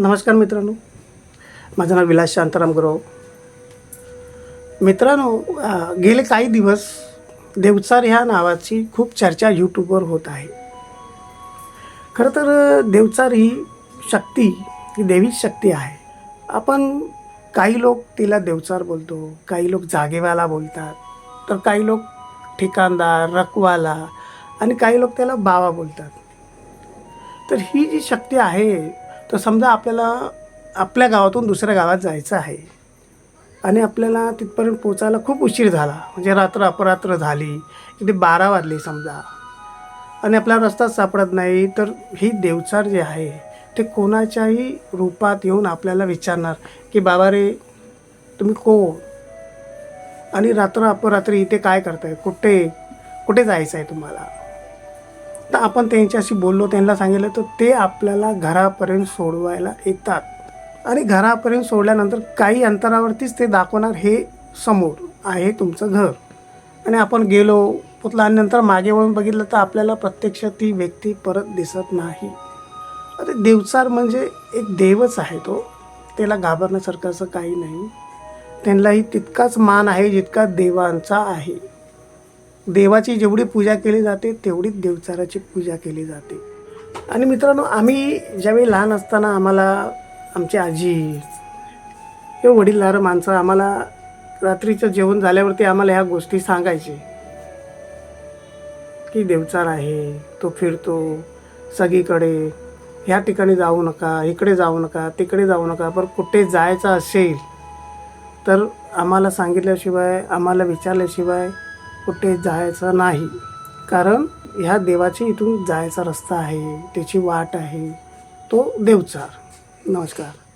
नमस्कार मित्रांनो. माझं नाव विलास शांताराम गुरव. मित्रांनो गेले काही दिवस देवचार ह्या नावाची खूप चर्चा यूट्यूबवर होत आहे. खरं तर देवचार ही शक्ती ही देवीच शक्ती आहे. आपण काही लोक तिला देवचार बोलतो काही लोक जागेवाला बोलतात तर काही लोक ठिकाणदार रकवाला आणि काही लोक त्याला बावा बोलतात. तर ही जी शक्ती आहे तर समजा आपल्याला आपल्या गावातून दुसऱ्या गावात जायचं आहे आणि आपल्याला तिथपर्यंत पोचायला खूप उशीर झाला. म्हणजे रात्र अपरात्र झाली. इथे बारा वाजले समजा. आणि आपला रस्ताच सापडत नाही. तर ही देवचार जे आहे ते कोणाच्याही रूपात येऊन आपल्याला विचारणार की बाबा रे तुम्ही कोण? आणि रात्र अपरात्री इथे काय करताय? कुठे? कुठे जायचं आहे तुम्हाला? तर आपण त्यांच्याशी बोललो त्यांना सांगितलं तर ते आपल्याला घरापर्यंत सोडवायला येतात. आणि घरापर्यंत सोडल्यानंतर काही अंतरावरतीच ते दाखवणार हे समोर आहे तुमचं घर. आणि आपण गेलो पुतला आणि नंतर मागे वळून बघितलं तर आपल्याला प्रत्यक्ष ती व्यक्ती परत दिसत नाही. अरे देवचार म्हणजे एक देवच आहे तो. त्याला घाबरण्यासारखं असं काही नाही. त्यांनाही तितकाच मान आहे जितका देवांचा आहे. देवाची जेवढी पूजा केली जाते तेवढीच देवचाराची पूजा केली जाते. आणि मित्रांनो आम्ही ज्यावेळी लहान असताना आम्हाला आमची आजी किंवा वडीलधारं माणसं आम्हाला रात्रीचं जेवण झाल्यावरती आम्हाला ह्या गोष्टी सांगायचे. की देवचार आहे तो फिरतो सगळीकडे ह्या ठिकाणी जाऊ नका इकडे जाऊ नका तिकडे जाऊ नका पण कुठे जायचं असेल तर आम्हाला सांगितल्याशिवाय आम्हाला विचारल्याशिवाय कुठे जायचं नाही. कारण ह्या देवाची इथून जायचा रस्ता आहे त्याची वाट आहे तो देवचार. नमस्कार.